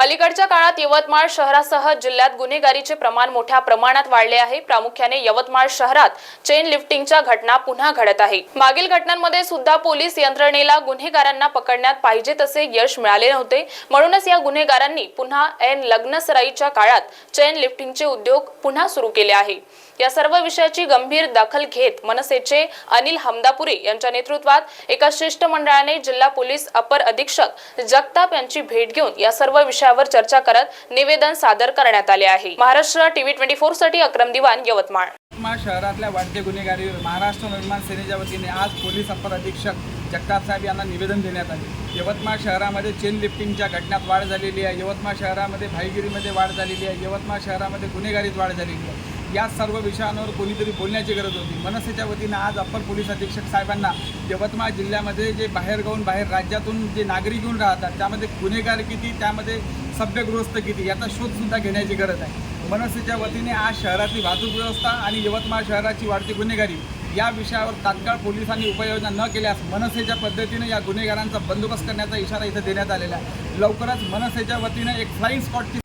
अलीकडच्या काळात यवतमाळ शहरासह जिल्ह्यात गुन्हेगारीचे प्रमाण मोठ्या प्रमाणात वाढले आहे. प्रामुख्याने यवतमाळ शहरात चेन लिफ्टिंगच्या घटना पुन्हा घडत आहे. मागील घटनांमध्ये सुद्धा पोलीस यंत्रणेला गुन्हेगारांना पकडण्यात पाहिजे तसे यश मिळाले नव्हते. म्हणूनच या गुन्हेगारांनी पुन्हा ऐन लग्नसराईच्या काळात चेन लिफ्टिंगचे उद्योग पुन्हा सुरू केले आहे. या सर्व विषयाची गंभीर दखल घेत मनसेचे अनिल हमदापुरे यांच्या नेतृत्वात एका शिष्टमंडळाने जिल्हा पोलीस अपर अधीक्षक जगताप यांची भेट घेऊन या सर्व विषया विषयावर चर्चा करत निवेदन सादर करण्यात आले आहे. महाराष्ट्र टीव्ही ट्वेंटी फोरसाठी अक्रम दिवाण यवतमाळ. यवतमाळ शहरातल्या वाढते गुन्हेगारीवर महाराष्ट्र निर्माण सेनेच्या वतीने आज पोलीस अपर अधीक्षक जगताप साहेब यांना निवेदन देण्यात आले. यवतमाळ शहरामध्ये चेन लिफ्टिंगच्या घटनात वाढ झालेली आहे. यवतमाळ शहरामध्ये भाईगिरीमध्ये वाढ झालेली आहे. यवतमाळ शहरामध्ये गुन्हेगारीत वाढ झालेली आहे. या सर्व विषयांवर कोणीतरी बोलण्याची गरज होती. मनसेच्या वतीनं आज अप्पर पोलीस अधीक्षक साहेबांना यवतमाळ जिल्ह्यामध्ये जे बाहेर गाऊन बाहेर राज्यातून जे नागरिक येऊन राहतात त्यामध्ये गुन्हेगार किती त्यामध्ये सभ्यगृहस्थ किती याचा शोधसुद्धा घेण्याची गरज आहे. मनसेच्या वतीने आज शहरातली वाहतूक व्यवस्था आणि यवतमाळ शहराची वाढती गुन्हेगारी या विषयावर तात्काळ पोलिसांनी उपाययोजना न केल्यास मनसेच्या पद्धतीनं या गुन्हेगारांचा बंदोबस्त करण्याचा इशारा इथं देण्यात आलेला आहे. लवकरच मनसेच्या वतीनं एक फ्लाईंग स्पॉटची